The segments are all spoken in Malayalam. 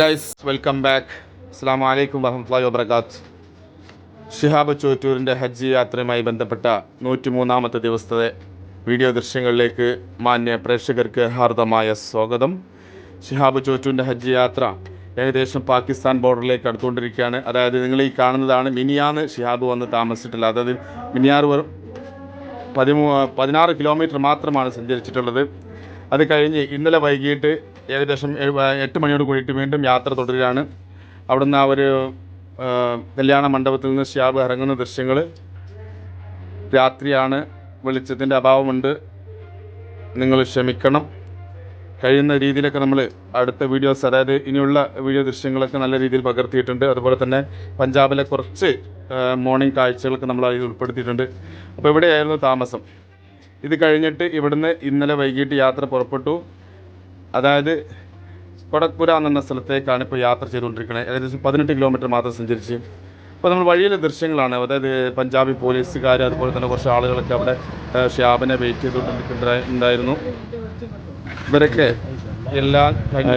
ഗൈസ് വെൽക്കം ബാക്ക് അസ്സാം വലൈക്കും വറഹമുല്ലാ വബർക്കാത്ത് ഷിഹാബ് ചോറ്റൂരിന്റെ ഹജ്ജ് യാത്രയുമായി ബന്ധപ്പെട്ട നൂറ്റി മൂന്നാമത്തെ ദിവസത്തെ വീഡിയോ ദൃശ്യങ്ങളിലേക്ക് മാന്യ പ്രേക്ഷകർക്ക് ഹാർദമായ സ്വാഗതം. ഷിഹാബ് ചോറ്റൂരിന്റെ ഹജ്ജ് യാത്ര ഏകദേശം പാകിസ്ഥാൻ ബോർഡറിലേക്ക് അടുത്തുകൊണ്ടിരിക്കുകയാണ്. അതായത് നിങ്ങൾ ഈ കാണുന്നതാണ് മിനിയാന്ന് ഷിഹാബ് വന്ന് താമസിച്ചിട്ടുള്ളത്. അതായത് മിനിയാർ പതിമൂ പതിനാറ് കിലോമീറ്റർ മാത്രമാണ് സഞ്ചരിച്ചിട്ടുള്ളത്. അത് കഴിഞ്ഞ് ഇന്നലെ വൈകിട്ട് ഏകദേശം എട്ട് മണിയോട് കൂടിയിട്ട് വീണ്ടും യാത്ര തുടരുകയാണ്. അവിടുന്ന് ആ ഒരു കല്യാണ മണ്ഡപത്തിൽ നിന്ന് ശ്യാബ് ഇറങ്ങുന്ന ദൃശ്യങ്ങൾ രാത്രിയാണ്. വെളിച്ചത്തിന്റെ അഭാവമുണ്ട്. നിങ്ങൾ ക്ഷമിക്കണം. കഴിയുന്ന രീതിയിലൊക്കെ നമ്മൾ അടുത്ത വീഡിയോസ് അതായത് ഇനിയുള്ള വീഡിയോ ദൃശ്യങ്ങളൊക്കെ നല്ല രീതിയിൽ പകർത്തിയിട്ടുണ്ട്. അതുപോലെ തന്നെ പഞ്ചാബിലെ കുറച്ച് മോർണിംഗ് കാഴ്ചകളൊക്കെ നമ്മൾ അതിൽ ഉൾപ്പെടുത്തിയിട്ടുണ്ട്. അപ്പോൾ ഇവിടെയായിരുന്നു താമസം? ഇത് കഴിഞ്ഞിട്ട് ഇവിടുന്ന് ഇന്നലെ വൈകിട്ട് യാത്ര പുറപ്പെട്ടു. അതായത് കൊടക്പുര എന്ന സ്ഥലത്തേക്കാണ് ഇപ്പോൾ യാത്ര ചെയ്തുകൊണ്ടിരിക്കുന്നത് ഏകദേശം പതിനെട്ട് കിലോമീറ്റർ മാത്രം സഞ്ചരിച്ച്. അപ്പോൾ നമ്മൾ വഴിയിലെ ദൃശ്യങ്ങളാണ്. അതായത് പഞ്ചാബി പോലീസുകാർ അതുപോലെ തന്നെ കുറച്ച് ആളുകളൊക്കെ അവിടെ ഷ്യാബിനെ വെയിറ്റ് ചെയ്തുകൊണ്ടിരിക്കുന്നുണ്ടായിരുന്നു ഇവരൊക്കെ എല്ലാ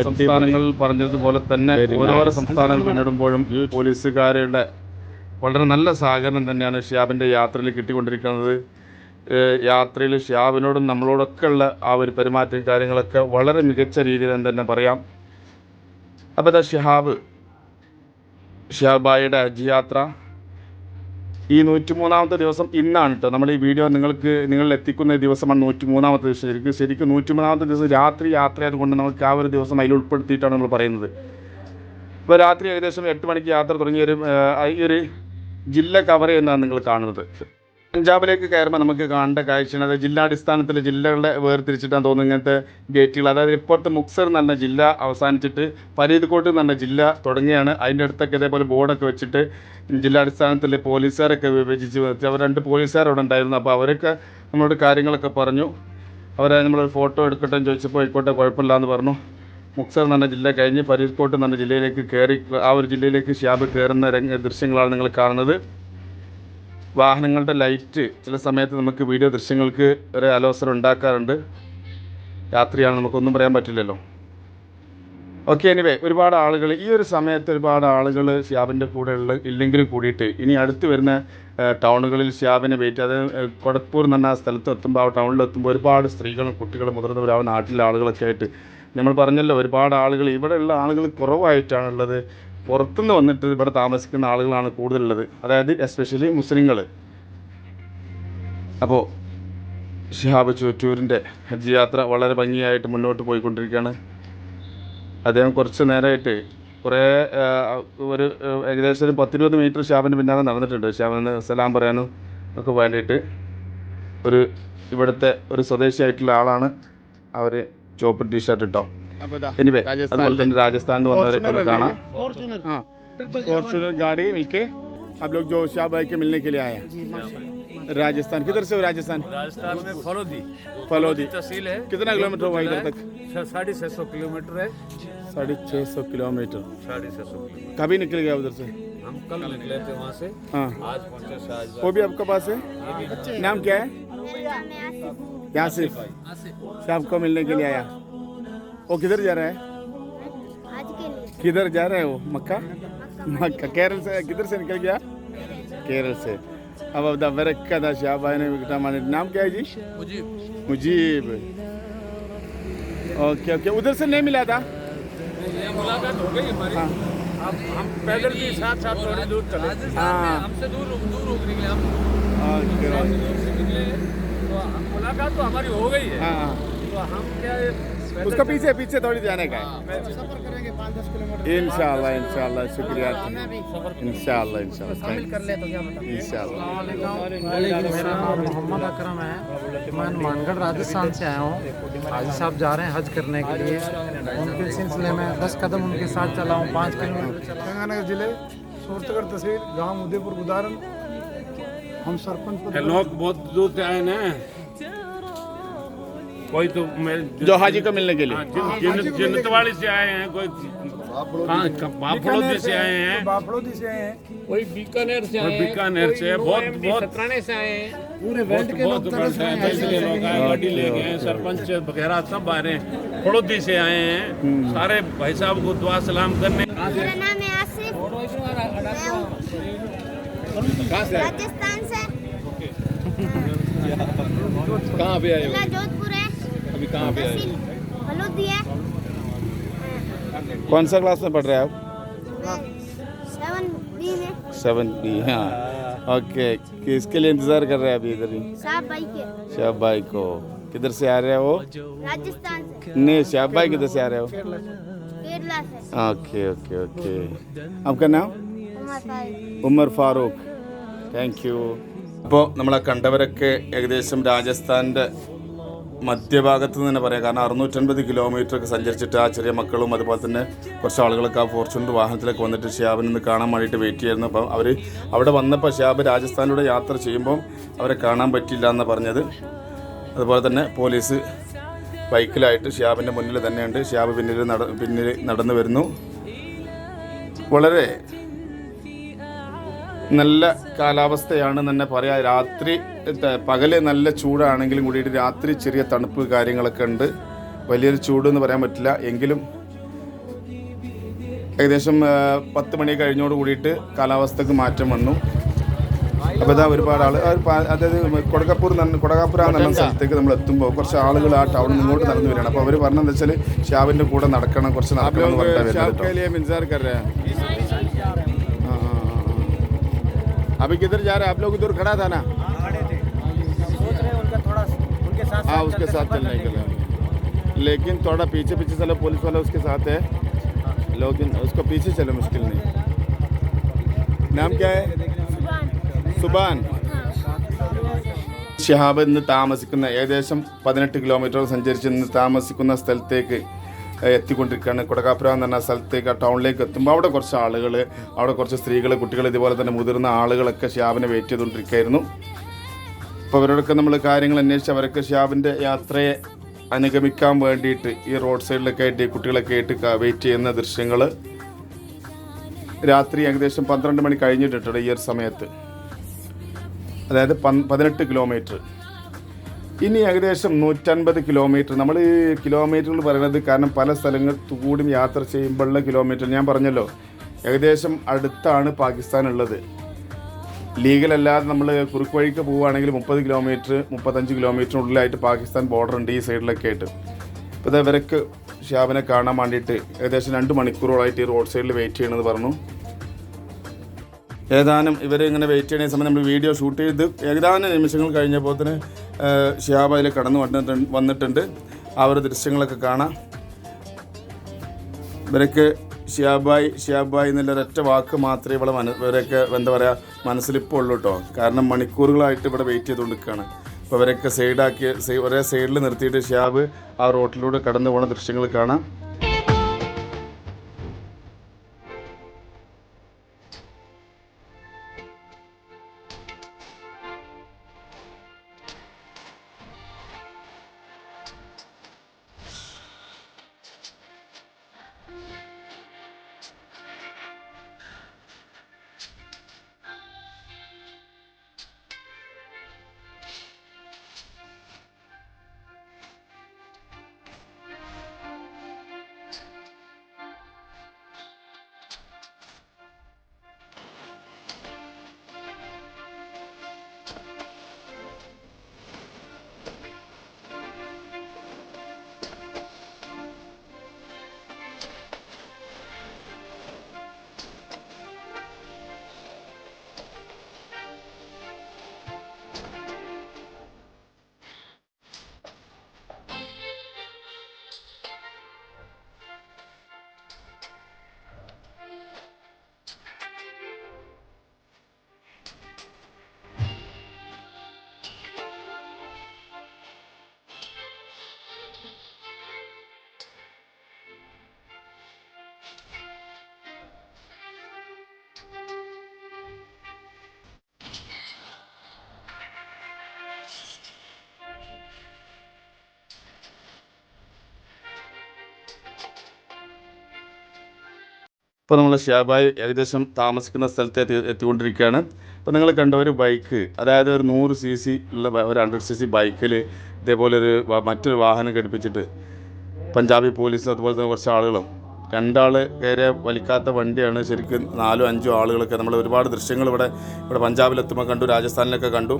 സംസ്ഥാനങ്ങളിൽ പറഞ്ഞതുപോലെ തന്നെ ഓരോരോ സംസ്ഥാനങ്ങൾ പിന്നിടുമ്പോഴും പോലീസുകാരുടെ വളരെ നല്ല സഹകരണം തന്നെയാണ് ഷ്യാബിന്റെ യാത്രയിൽ കിട്ടിക്കൊണ്ടിരിക്കുന്നത്. യാത്രയിൽ ഷ്യാബിനോടും നമ്മളോടൊക്കെ ഉള്ള ആ ഒരു പെരുമാറ്റം കാര്യങ്ങളൊക്കെ വളരെ മികച്ച രീതിയിൽ എന്ന് തന്നെ പറയാം. അപ്പോൾ ദാ ഷിഹാബ് ഷിഹാബായിയുടെ ഹജ്ജ് യാത്ര ഈ നൂറ്റി മൂന്നാമത്തെ ദിവസം ഇന്നാണ് കേട്ടോ നമ്മൾ ഈ വീഡിയോ നിങ്ങൾക്ക് നിങ്ങളിൽ എത്തിക്കുന്ന ദിവസമാണ് നൂറ്റി മൂന്നാമത്തെ ദിവസം. ശരിക്കും ശരിക്കും നൂറ്റി മൂന്നാമത്തെ ദിവസം രാത്രി യാത്രയായത് കൊണ്ട് നമുക്ക് ആ ഒരു ദിവസം അതിൽ ഉൾപ്പെടുത്തിയിട്ടാണ് നമ്മൾ പറയുന്നത്. ഇപ്പോൾ രാത്രി ഏകദേശം എട്ട് മണിക്ക് യാത്ര തുടങ്ങിയ ഒരു ഈ ഒരു ജില്ല കവർ ചെയ്യുന്നതാണ് നിങ്ങൾ കാണുന്നത്. പഞ്ചാബിലേക്ക് കയറുമ്പോൾ നമുക്ക് കാണേണ്ട കാഴ്ചയാണ്. അത് ജില്ലാടിസ്ഥാനത്തിൽ ജില്ലകളെ വേർതിരിച്ചിട്ടാണ് തോന്നുന്നത് ഇങ്ങനത്തെ ഗേറ്റുകൾ. അതായത് ഇപ്പോഴത്തെ മുക്സർ എന്ന് പറഞ്ഞ ജില്ല അവസാനിച്ചിട്ട് ഫരീദ്കോട്ട് എന്ന് പറഞ്ഞ ജില്ല തുടങ്ങിയാണ്. അതിന്റെ അടുത്തൊക്കെ ഇതേപോലെ ബോർഡൊക്കെ വെച്ചിട്ട് ജില്ലാടിസ്ഥാനത്തിൽ പോലീസുകാരൊക്കെ വിഭജിച്ച് വെച്ച് അവർ രണ്ട് പോലീസുകാർ അവിടെ ഉണ്ടായിരുന്നു. അപ്പോൾ അവരൊക്കെ നമ്മളോട് കാര്യങ്ങളൊക്കെ പറഞ്ഞു. അവരെ നമ്മൾ ഫോട്ടോ എടുക്കട്ടെ എന്ന് ചോദിച്ചപ്പോൾ ആയിക്കോട്ടെ കുഴപ്പമില്ല എന്ന് പറഞ്ഞു. മുക്സർ എന്ന് പറഞ്ഞ ജില്ല കഴിഞ്ഞ് ഫരീദ്കോട്ട് എന്ന് പറഞ്ഞ ജില്ലയിലേക്ക് കയറി ആ ഒരു ജില്ലയിലേക്ക് ഷ്യാബ് കയറുന്ന രംഗ ദൃശ്യങ്ങളാണ് നിങ്ങൾ കാണുന്നത്. വാഹനങ്ങളുടെ ലൈറ്റ് ചില സമയത്ത് നമുക്ക് വീഡിയോ ദൃശ്യങ്ങൾക്ക് ഒരു അലോസരം ഉണ്ടാക്കാറുണ്ട്. രാത്രിയാണ് നമുക്കൊന്നും പറയാൻ പറ്റില്ലല്ലോ. ഓക്കെ എനിവേ ഒരുപാട് ആളുകൾ ഈ ഒരു സമയത്ത് ഒരുപാട് ആളുകൾ ഷ്യാബിന്റെ കൂടെ ഉള്ള ഇല്ലെങ്കിലും കൂടിയിട്ട് ഇനി അടുത്ത് വരുന്ന ടൗണുകളിൽ ഷ്യാബിനെ വെയിറ്റ് അതായത് കൊടപ്പൂർ എന്ന് പറഞ്ഞ ആ സ്ഥലത്ത് എത്തുമ്പോൾ ആ ടൗണിൽ എത്തുമ്പോൾ ഒരുപാട് സ്ത്രീകളും കുട്ടികളും മുതിർന്നവരും ആ നാട്ടിലെ ആളുകളൊക്കെ ആയിട്ട്. നമ്മൾ പറഞ്ഞല്ലോ ഒരുപാട് ആളുകൾ ഇവിടെയുള്ള ആളുകൾ കുറവായിട്ടാണുള്ളത്. പുറത്തുനിന്ന് വന്നിട്ട് ഇവിടെ താമസിക്കുന്ന ആളുകളാണ് കൂടുതലുള്ളത്. അതായത് എസ്പെഷ്യലി മുസ്ലിങ്ങൾ അപ്പോൾ ഷിഹാബ് ചുറ്റൂരിന്റെ ഹജ്ജ് യാത്ര വളരെ ഭംഗിയായിട്ട് മുന്നോട്ട് പോയിക്കൊണ്ടിരിക്കുകയാണ്. അദ്ദേഹം കുറച്ച് നേരമായിട്ട് കുറേ ഒരു ഏകദേശം ഒരു പത്തിരുപത് മീറ്റർ ഷാബിന്റെ പിന്നാലെ നടന്നിട്ടുണ്ട്. ഷാബിന് സലാം പറയാനും ഒക്കെ വേണ്ടിയിട്ട് ഒരു ഇവിടുത്തെ ഒരു സ്വദേശിയായിട്ടുള്ള ആളാണ് അവർ ചോപ്പ് ടീഷർട്ട് ഇട്ടോ. എനിവേ അതുപോലെ തന്നെ രാജസ്ഥാനിൽ വന്നവരെ ഇവിടെ കാണാം हाँ फॉर्चुनर गाड़ी मिलके आप लोग जो शाह भाई के मिलने के लिए आए हैं। राजस्थान किधर से हो राजस्थान? राजस्थान में फलोदी। फलोदी। तहसील है। कितना किलोमीटर हुआ इधर तक? साढ़े छः सौ किलोमीटर है। साढ़े छः सौ किलोमीटर। साढ़े छः सौ किलोमीटर। कभी निकल गया उधर से? हम कल निकले थे वहाँ से। हाँ। आज पहुँचे शाहजहाँ वो भी आपके पास है? नाम क्या है? यासिफ। शाह को मिलने के लिए आया। वो किधर जा रहा है? के किधर जा रहा है मक्का? मक्का। केरल से किधर से निकल गया? केरल से। अब अब बरक्का था शाह भाई ने विकटा माने नाम क्या है जी? मुजीब। मुजीब। Okay okay. उधर से नहीं मिला था? मुलाकात हो गई हमारी। हाँ। हम पैदल भी साथ साथ थोड़ी दूर चले। हाँ। हमसे दूर दूर निकले हम। निकले। तो मुलाकात तो हमारी हो गई है। हाँ तो हम क्या है, उसका पीछे पीछे थोड़ी जाने का है इंशाल्लाह इंशाल्लाह शुक्रिया। इंशाल्लाह इंशाल्लाह इंशाल्लाह। मेरा नाम मोहम्मद अकरम है। मैं हनुमानगढ़ राजस्थान से आया हूँ। हाजी साहब जा रहे हैं हज करने के लिए। उनके सिलसिले में दस कदम उनके साथ चला हूँ पाँच किलोमीटर गंगानगर ज़िले सूरतगढ़ तहसील गाँव उदयपुर गुदारन हम सरपंच लोग बहुत दूर से आए ना कोई तो मैं जो हाजी को मिलने के लिए। हाँ, जिन- जिन- से आए हैं कोई हाँ बाफड़ोदी से आए हैं। बाफड़ोदी से आए हैं। कोई बीकानेर से आए बीकानेर से बहुत बहुत सत्राने से आए हैं। पूरे वेल्ट के लोग तरस रहे हैं बड़े लोग आए गाड़ी ले गए हैं सरपंच वगैरह सब आ रहे हैं फड़ोती से आए हैं सारे भाई साहब को दुआ सलाम करने। मेरा नाम है आसिफ। राजस्थान से। कहाँ पे आए कौन सा क्लास में पढ़ रहे हैं आप मैं सेवन बी में सेवन बी हाँ ओके किसके लिए इंतज़ार कर रहे हैं अभी इधर ही साहब भाई के शाह भाई को किधर से आ रहे हो राजस्थान से नहीं शाह भाई किधर से आ रहे हो केरला से ओके ओके ओके आपका नाम उमर फारूक ഉമർ ഫാറൂഖ് താങ്ക് യു അപ്പോൾ നമ്മളെ കണ്ടവരൊക്കെ ഏകദേശം രാജസ്ഥാൻ്റെ മധ്യഭാഗത്ത് നിന്ന് തന്നെ പറയാം. കാരണം അറുന്നൂറ്റൻപത് കിലോമീറ്റർ ഒക്കെ സഞ്ചരിച്ചിട്ട് ആ ചെറിയ മക്കളും അതുപോലെ തന്നെ കുറച്ച് ആളുകളൊക്കെ ആ ഫോർച്യൂണർ വാഹനത്തിലൊക്കെ വന്നിട്ട് ഷിയാബിനെ നിന്ന് കാണാൻ വേണ്ടിയിട്ട് വെയിറ്റ് ചെയ്യുന്നു അപ്പം അവർ അവിടെ വന്നപ്പോൾ ഷിയാബ് രാജസ്ഥാനിലൂടെ യാത്ര ചെയ്യുമ്പം അവരെ കാണാൻ പറ്റില്ല എന്ന് പറഞ്ഞത്. അതുപോലെ തന്നെ പോലീസ് ബൈക്കിലായിട്ട് ഷിയാബിന്റെ മുന്നിൽ തന്നെയുണ്ട്. ഷിയാബ് പിന്നിൽ നട പിന്നിൽ നടന്നു വരുന്നു. വളരെ നല്ല കാലാവസ്ഥയാണ് തന്നെ പറയാം. രാത്രി പകല് നല്ല ചൂടാണെങ്കിലും കൂടിയിട്ട് രാത്രി ചെറിയ തണുപ്പ് കാര്യങ്ങളൊക്കെ ഉണ്ട് വലിയൊരു ചൂട് എന്ന് പറയാൻ പറ്റില്ല എങ്കിലും ഏകദേശം ആ, പത്ത് മണി കഴിഞ്ഞോട് കൂടിയിട്ട് കാലാവസ്ഥക്ക് മാറ്റം വന്നു അപ്പോൾ ഇതാ ഒരുപാട് ആൾ അതായത് കൊടകപ്പൂർ എന്ന് കൊടകാപ്പുര എന്നുള്ള സ്ഥലത്തേക്ക് നമ്മൾ എത്തുമ്പോൾ കുറച്ച് ആളുകൾ ആ ടൗണിൽ നിന്ന് ഇങ്ങോട്ട് നടന്നു വരികയാണ് അപ്പോൾ അവർ പറഞ്ഞതെന്ന് വെച്ചാൽ ഷാവിൻ്റെ കൂടെ നടക്കണം കുറച്ച് आप നടക്കണം എന്ന് लोग പറഞ്ഞിട്ടാണ് शाह വരുന്നത് के കേട്ടോ. लिए इंतजार कर रहे हैं हाँ, हाँ, हाँ, हाँ। अभी किधर जा रहे हैं आप लोग उधर खड़ा था ना हाँ उसके साथ चलने के लिए लेकिन थोड़ा पीछे पीछे चलो पुलिस वाला उसके साथ है लेकिन उसको पीछे चलो मुश्किल नहीं नाम क्या है सुबान ഷിഹാബ് ഇന്ന് താമസിക്കുന്ന ഏകദേശം പതിനെട്ട് കിലോമീറ്റർ സഞ്ചരിച്ച് ഇന്ന് താമസിക്കുന്ന സ്ഥലത്തേക്ക് ഏഹ്, എത്തിക്കൊണ്ടിരിക്കുകയാണ് കൊടകാപ്പുര എന്ന് പറഞ്ഞ സ്ഥലത്തേക്ക് ആ ടൗണിലേക്ക് എത്തുമ്പോൾ അവിടെ കുറച്ച് ആളുകൾ അവിടെ കുറച്ച് സ്ത്രീകൾ കുട്ടികൾ ഇതുപോലെ തന്നെ മുതിർന്ന ആളുകളൊക്കെ ഷിഹാബിനെ വെയിറ്റ് ചെയ്തുകൊണ്ടിരിക്കുകയായിരുന്നു അപ്പോൾ അവരോടൊക്കെ നമ്മൾ കാര്യങ്ങൾ അന്വേഷിച്ച് അവരൊക്കെ ഷാബിന്റെ യാത്രയെ അനുഗമിക്കാൻ വേണ്ടിയിട്ട് ഈ റോഡ് സൈഡിലൊക്കെ ആയിട്ട് കുട്ടികളൊക്കെ ആയിട്ട് വെയിറ്റ് ചെയ്യുന്ന ദൃശ്യങ്ങൾ രാത്രി ഏകദേശം പന്ത്രണ്ട് മണി കഴിഞ്ഞിട്ടുണ്ട് ഈ ഒരു സമയത്ത്. അതായത് പതിനെട്ട് കിലോമീറ്റർ ഇനി ഏകദേശം നൂറ്റൻപത് കിലോമീറ്റർ നമ്മൾ ഈ കിലോമീറ്ററുകൾ പറയുന്നത് കാരണം പല സ്ഥലങ്ങൾ കൂടി യാത്ര ചെയ്യുമ്പോഴുള്ള കിലോമീറ്റർ ഞാൻ പറഞ്ഞല്ലോ ഏകദേശം അടുത്താണ് പാകിസ്ഥാൻ ഉള്ളത്. ലീഗലല്ലാതെ നമ്മൾ കുറുക്ക് വഴിക്ക് പോവുകയാണെങ്കിൽ മുപ്പത് കിലോമീറ്റർ മുപ്പത്തഞ്ച് കിലോമീറ്ററിനുള്ളിലായിട്ട് പാകിസ്ഥാൻ ബോർഡർ ഉണ്ട് ഈ സൈഡിലൊക്കെ ആയിട്ട്. ഇപ്പോൾ ഇത് ഇവരൊക്കെ കാണാൻ വേണ്ടിയിട്ട് ഏകദേശം രണ്ട് മണിക്കൂറോളായിട്ട് ഈ റോഡ് സൈഡിൽ വെയിറ്റ് ചെയ്യണമെന്ന് പറഞ്ഞു. ഏതാനും ഇവർ ഇങ്ങനെ വെയിറ്റ് ചെയ്യുന്ന സമയം നമ്മൾ വീഡിയോ ഷൂട്ട് ചെയ്ത് ഏതാനും നിമിഷങ്ങൾ കഴിഞ്ഞപ്പോൾ തന്നെ ഷിയാബ് അതിൽ കടന്നു വന്നിട്ടുണ്ട് വന്നിട്ടുണ്ട്. ആ ഒരു ദൃശ്യങ്ങളൊക്കെ കാണാം. ഇവരൊക്കെ ഷിയാബായി ഷിയാബായി എന്നുള്ള ഒരൊറ്റ വാക്ക് മാത്രമേ ഇവിടെ മന ഇവരൊക്കെ എന്താ പറയുക മനസ്സിലിപ്പോൾ ഉള്ളൂ കേട്ടോ കാരണം മണിക്കൂറുകളായിട്ട് ഇവിടെ വെയിറ്റ് ചെയ്തുകൊണ്ട് നിൽക്കുകയാണ് അപ്പോൾ ഇവരൊക്കെ സൈഡാക്കി ഒരേ സൈഡിൽ നിർത്തിയിട്ട് ഷിയാബ് ആ റോട്ടിലൂടെ കടന്നു പോകുന്ന ദൃശ്യങ്ങൾ കാണാം. ഇപ്പോൾ നമ്മൾ ഷാബായി ഏകദേശം താമസിക്കുന്ന സ്ഥലത്ത് എത്തി എത്തിക്കൊണ്ടിരിക്കുകയാണ്. അപ്പോൾ നിങ്ങൾ കണ്ട ഒരു ബൈക്ക് അതായത് ഒരു നൂറ് സി സി ഉള്ള ഒരു ഹൺഡ്രഡ് സി സി ബൈക്കിൽ ഇതേപോലെ ഒരു മറ്റൊരു വാഹനം ഘടിപ്പിച്ചിട്ട് പഞ്ചാബി പോലീസ് അതുപോലെ തന്നെ കുറച്ച് ആളുകളും. രണ്ടാൾ കയറിയ വലിക്കാത്ത വണ്ടിയാണ്. ശരിക്കും നാലോ അഞ്ചോ ആളുകളൊക്കെ നമ്മൾ ഒരുപാട് ദൃശ്യങ്ങൾ ഇവിടെ ഇവിടെ പഞ്ചാബിലെത്തുമ്പോൾ കണ്ടു രാജസ്ഥാനിലൊക്കെ കണ്ടു.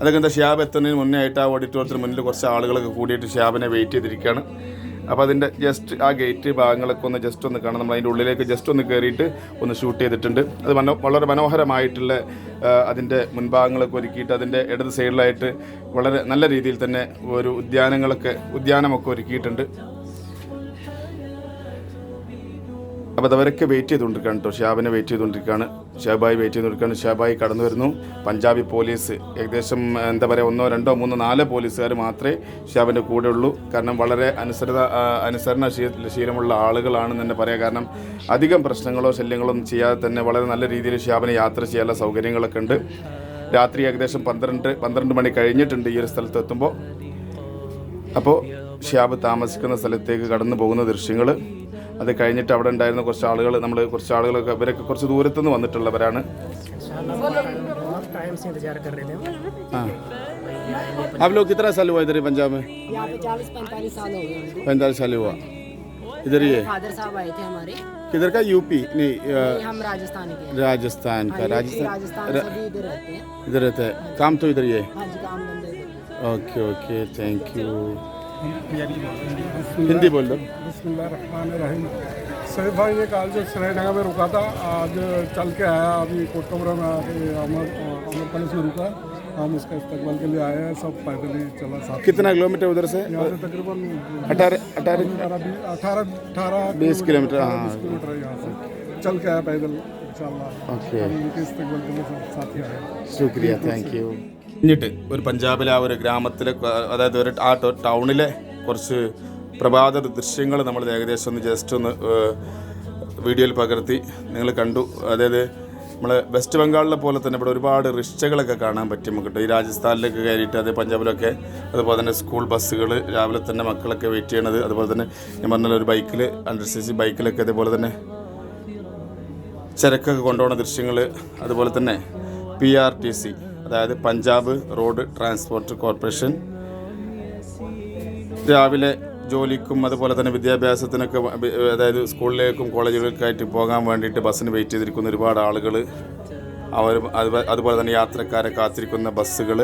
അതൊക്കെ എന്താ ഷിയാബ് എത്തുന്നതിന് മുന്നേ ആയിട്ട് ആ ഓഡിറ്റോറിയത്തിന് മുന്നിൽ കുറച്ച് ആളുകളൊക്കെ കൂടിയിട്ട് ഷിയാബിനെ വെയിറ്റ് ചെയ്തിരിക്കുകയാണ്. അപ്പോൾ അതിന്റെ ജസ്റ്റ് ആ ഗേറ്റ് ഭാഗങ്ങളൊക്കെ ഒന്ന് ജസ്റ്റ് ഒന്ന് കാണാം. നമ്മൾ അതിന്റെ ഉള്ളിലേക്ക് ജസ്റ്റ് ഒന്ന് കയറിയിട്ട് ഒന്ന് ഷൂട്ട് ചെയ്തിട്ടുണ്ട്. അത് മനോ വളരെ മനോഹരമായിട്ടുള്ള അതിന്റെ മുൻഭാഗങ്ങളൊക്കെ ഒരുക്കിയിട്ട് അതിന്റെ ഇടത് സൈഡിലായിട്ട് വളരെ നല്ല രീതിയിൽ തന്നെ ഒരു ഉദ്യാനങ്ങളൊക്കെ ഉദ്യാനമൊക്കെ ഒരുക്കിയിട്ടുണ്ട്. അപ്പോൾ അതവരൊക്കെ വെയിറ്റ് ചെയ്തുകൊണ്ടിരിക്കുകയാണ് കേട്ടോ. ഷാബിനെ വെയിറ്റ് ചെയ്തുകൊണ്ടിരിക്കുകയാണ്. ഷാബായി വെയിറ്റ് ചെയ്തുകൊണ്ടിരിക്കുകയാണ്. ഷാബായി കടന്നു വരുന്നു. പഞ്ചാബി പോലീസ് ഏകദേശം എന്താ പറയുക ഒന്നോ രണ്ടോ മൂന്നോ നാലോ പോലീസുകാർ മാത്രമേ ഷാബിന്റെ കൂടെ ഉള്ളൂ. കാരണം വളരെ അനുസരിത അനുസരണ ശീലമുള്ള ആളുകളാണെന്ന് തന്നെ പറയാം. കാരണം അധികം പ്രശ്നങ്ങളോ ശല്യങ്ങളോ ഒന്നും ചെയ്യാതെ തന്നെ വളരെ നല്ല രീതിയിൽ ഷാബിനെ യാത്ര ചെയ്യാനുള്ള സൗകര്യങ്ങളൊക്കെ ഉണ്ട്. രാത്രി ഏകദേശം പന്ത്രണ്ട് പന്ത്രണ്ട് മണി കഴിഞ്ഞിട്ടുണ്ട് ഈ ഒരു സ്ഥലത്ത് എത്തുമ്പോൾ അപ്പോൾ ഷാബ് താമസിക്കുന്ന സ്ഥലത്തേക്ക് കടന്നു പോകുന്ന ദൃശ്യങ്ങൾ അത് കഴിഞ്ഞിട്ട് അവിടെ ഉണ്ടായിരുന്ന കുറച്ച് ആളുകൾ നമ്മൾ കുറച്ച് ആളുകളൊക്കെ ഇവരൊക്കെ കുറച്ച് ദൂരത്തുനിന്ന് വന്നിട്ടുള്ളവരാണ് टाइम से इंतजार कर रहे थे हाँ आप लोग कितना साल हुआ इधर ही पंजाब में यहाँ पे चालीस पैंतालीस साल हो गए हमको पैंतालीस साल हुआ इधर ही है फादर साहब आए थे हमारे किधर का यूपी नहीं अ, हम राजस्थान के हैं। राजस्थान का हाँ, ये राजस्थान राजस्थान र- सभी इधर रहते हैं इधर रहता है काम तो इधर ही है हाँ जी काम धंधे इधर। Okay okay thank you Hindi बोल दो। सही भाई ये काल जो सरायनगर में रुका था आज चल के आया अभी कोटकमरा में अमर अमर पैलेस में रुका। हम इसका इस्तेमाल के लिए आए हैं सब पैदल ही चला साथ। कितना किलोमीटर उधर से? यहाँ से तकरीबन अठारह अठारह अठारह अठारह बीस किलोमीटर हाँ। किलोमीटर यहाँ से। चल के आया पैदल इंशाल्लाह। ओके। इस्तेमाल के लिए साथ ही आए शुक्रिया थैंक यू എന്നിട്ട് ഒരു പഞ്ചാബിലെ ആ ഒരു ഗ്രാമത്തിലെ അതായത് ഒരു ആ ടൗണിലെ കുറച്ച് പ്രഭാത ദൃശ്യങ്ങൾ നമ്മൾ ഏകദേശം ഒന്ന് ജസ്റ്റ് ഒന്ന് വീഡിയോയിൽ പകർത്തി നിങ്ങൾ കണ്ടു. അതായത് നമ്മൾ വെസ്റ്റ് ബംഗാളിലെ പോലെ തന്നെ ഇവിടെ ഒരുപാട് റിക്ഷകളൊക്കെ കാണാൻ പറ്റും നമുക്ക് ഈ രാജസ്ഥാനിലൊക്കെ കയറിയിട്ട് അതേ പഞ്ചാബിലൊക്കെ അതുപോലെ തന്നെ സ്കൂൾ ബസ്സുകൾ രാവിലെ തന്നെ മക്കളൊക്കെ വെയിറ്റ് ചെയ്യണത് അതുപോലെ തന്നെ ഞാൻ പറഞ്ഞ ഒരു ബൈക്കിൽ അണ്ടർ സി സി ബൈക്കിലൊക്കെ അതേപോലെ തന്നെ ചരക്കൊക്കെ കൊണ്ടുപോകുന്ന ദൃശ്യങ്ങൾ അതുപോലെ തന്നെ പി ആർ ടി സി അതായത് പഞ്ചാബ് റോഡ് ട്രാൻസ്പോർട്ട് കോർപ്പറേഷൻ. രാവിലെ ജോലിക്കും അതുപോലെ തന്നെ വിദ്യാഭ്യാസത്തിനൊക്കെ അതായത് സ്കൂളിലേക്കും കോളേജുകൾക്കായിട്ട് പോകാൻ വേണ്ടിയിട്ട് ബസ്സിന് വെയിറ്റ് ചെയ്തിരിക്കുന്ന ഒരുപാട് ആളുകൾ അവർ അതുപോലെ തന്നെ യാത്രക്കാരെ കാത്തിരിക്കുന്ന ബസ്സുകൾ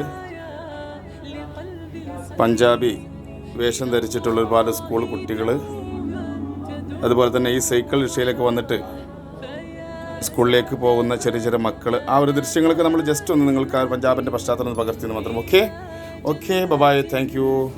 പഞ്ചാബി വേഷം ധരിച്ചിട്ടുള്ള ഒരുപാട് സ്കൂൾ കുട്ടികൾ അതുപോലെ തന്നെ ഈ സൈക്കിൾ റിക്ഷയിലൊക്കെ വന്നിട്ട് സ്കൂളിലേക്ക് പോകുന്ന ചെറിയ ചെറിയ മക്കൾ ആ ഒരു ദൃശ്യങ്ങളൊക്കെ നമ്മൾ ജസ്റ്റ് ഒന്ന് നിങ്ങൾക്ക് പഞ്ചാബിന്റെ പശ്ചാത്തലം പകർത്തിയെന്ന് മാത്രം. Okay okay bye bye thank you